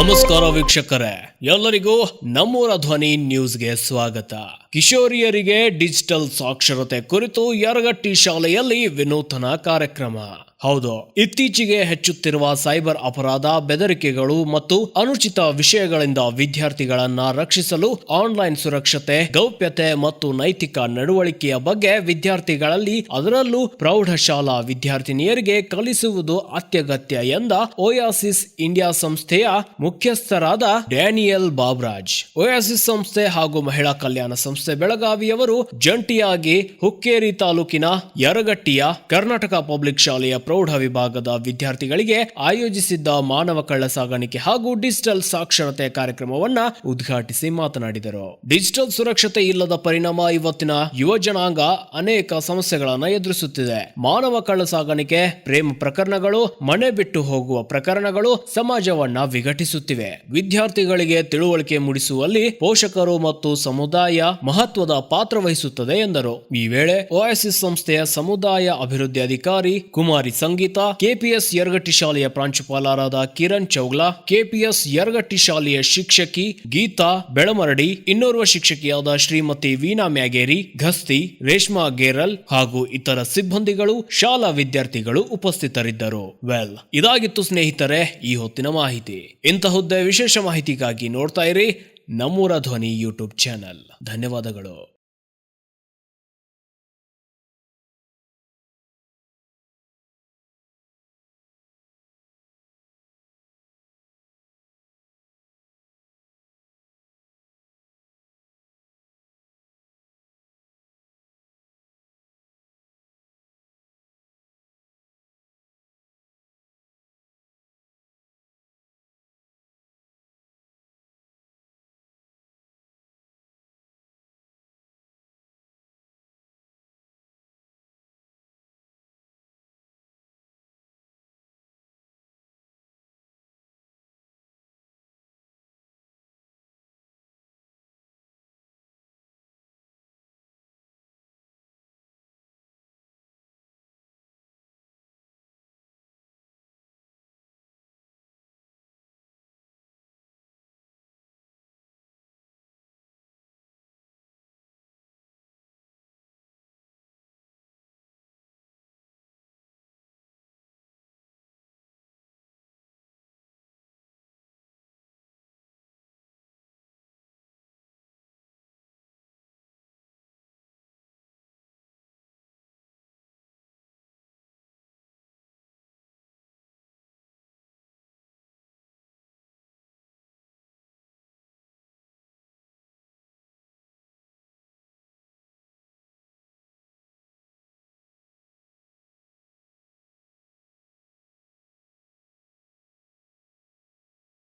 ನಮಸ್ಕಾರ ವೀಕ್ಷಕರೇ. ಎಲ್ಲರಿಗೂ ನಮ್ಮೂರ ಧ್ವನಿ ನ್ಯೂಸ್ಗೆ ಸ್ವಾಗತ. ಕಿಶೋರಿಯರಿಗೆ ಡಿಜಿಟಲ್ ಸಾಕ್ಷರತೆ ಕುರಿತು ಯರಗಟ್ಟಿ ಶಾಲೆಯಲ್ಲಿ ವಿನೂತನ ಕಾರ್ಯಕ್ರಮ. ಹೌದು. ಇತ್ತೀಚೆಗೆ ಹೆಚ್ಚುತ್ತಿರುವ ಸೈಬರ್ ಅಪರಾಧ, ಬೆದರಿಕೆಗಳು ಮತ್ತು ಅನುಚಿತ ವಿಷಯಗಳಿಂದ ವಿದ್ಯಾರ್ಥಿಗಳನ್ನ ರಕ್ಷಿಸಲು ಆನ್ಲೈನ್ ಸುರಕ್ಷತೆ, ಗೌಪ್ಯತೆ ಮತ್ತು ನೈತಿಕ ನಡವಳಿಕೆಯ ಬಗ್ಗೆ ವಿದ್ಯಾರ್ಥಿಗಳಲ್ಲಿ ಅದರಲ್ಲೂ ಪ್ರೌಢಶಾಲಾ ವಿದ್ಯಾರ್ಥಿನಿಯರಿಗೆ ಕಲಿಸುವುದು ಅತ್ಯಗತ್ಯ ಎಂದ ಓಯಾಸಿಸ್ ಇಂಡಿಯಾ ಸಂಸ್ಥೆಯ ಮುಖ್ಯಸ್ಥರಾದ ಡ್ಯಾನಿಯಲ್ ಬಾಬ್ರಾಜ್. ಓಯಾಸಿಸ್ ಸಂಸ್ಥೆ ಹಾಗೂ ಮಹಿಳಾ ಕಲ್ಯಾಣ ಸಂಸ್ಥೆ ಬೆಳಗಾವಿಯವರು ಜಂಟಿಯಾಗಿ ಹುಕ್ಕೇರಿ ತಾಲೂಕಿನ ಯರಗಟ್ಟಿಯ ಕರ್ನಾಟಕ ಪಬ್ಲಿಕ್ ಶಾಲೆಯ ಪ್ರೌಢ ವಿಭಾಗದ ವಿದ್ಯಾರ್ಥಿಗಳಿಗೆ ಆಯೋಜಿಸಿದ್ದ ಮಾನವ ಕಳ್ಳ ಸಾಗಾಣಿಕೆ ಹಾಗೂ ಡಿಜಿಟಲ್ ಸಾಕ್ಷರತೆ ಕಾರ್ಯಕ್ರಮವನ್ನ ಉದ್ಘಾಟಿಸಿ ಮಾತನಾಡಿದರು. ಡಿಜಿಟಲ್ ಸುರಕ್ಷತೆ ಇಲ್ಲದ ಪರಿಣಾಮ ಇವತ್ತಿನ ಯುವ ಜನಾಂಗ ಅನೇಕ ಸಮಸ್ಯೆಗಳನ್ನು ಎದುರಿಸುತ್ತಿದೆ. ಮಾನವ ಕಳ್ಳ ಸಾಗಾಣಿಕೆ, ಪ್ರೇಮ ಪ್ರಕರಣಗಳು, ಮನೆ ಬಿಟ್ಟು ಹೋಗುವ ಪ್ರಕರಣಗಳು ಸಮಾಜವನ್ನ ವಿಘಟಿಸುತ್ತಿವೆ. ವಿದ್ಯಾರ್ಥಿಗಳಿಗೆ ತಿಳುವಳಿಕೆ ಮೂಡಿಸುವಲ್ಲಿ ಪೋಷಕರು ಮತ್ತು ಸಮುದಾಯ ಮಹತ್ವದ ಪಾತ್ರ ವಹಿಸುತ್ತದೆ ಎಂದರು. ಈ ವೇಳೆ ಓಎಸ್ಎಸ್ ಸಂಸ್ಥೆಯ ಸಮುದಾಯ ಅಭಿವೃದ್ಧಿ ಅಧಿಕಾರಿ ಕುಮಾರಿ ಸಂಗೀತ, ಕೆಪಿಎಸ್ ಯರಗಟ್ಟಿ ಶಾಲೆಯ ಪ್ರಾಂಶುಪಾಲರಾದ ಕಿರಣ್ ಚೌಗ್ಲಾ, ಕೆಪಿಎಸ್ ಯರಗಟ್ಟಿ ಶಾಲೆಯ ಶಿಕ್ಷಕಿ ಗೀತಾ ಬೆಳಮರಡಿ, ಇನ್ನೋರ್ವ ಶಿಕ್ಷಕಿಯಾದ ಶ್ರೀಮತಿ ವೀನಾ ಮ್ಯಾಗೇರಿ, ಘಸ್ತಿ, ರೇಷ್ಮಾ ಗೇರಲ್ ಹಾಗೂ ಇತರ ಸಿಬ್ಬಂದಿಗಳು, ಶಾಲಾ ವಿದ್ಯಾರ್ಥಿಗಳು ಉಪಸ್ಥಿತರಿದ್ದರು. ವೆಲ್, ಇದಾಗಿತ್ತು ಸ್ನೇಹಿತರೆ, ಈ ಹೊತ್ತಿನ ಮಾಹಿತಿ. ಇಂತಹುದ್ದೇ ವಿಶೇಷ ಮಾಹಿತಿಗಾಗಿ ನೋಡ್ತಾ ಇರಿ ನಮ್ಮೂರ ಧ್ವನಿ ಯೂಟ್ಯೂಬ್ ಚಾನೆಲ್. ಧನ್ಯವಾದಗಳು.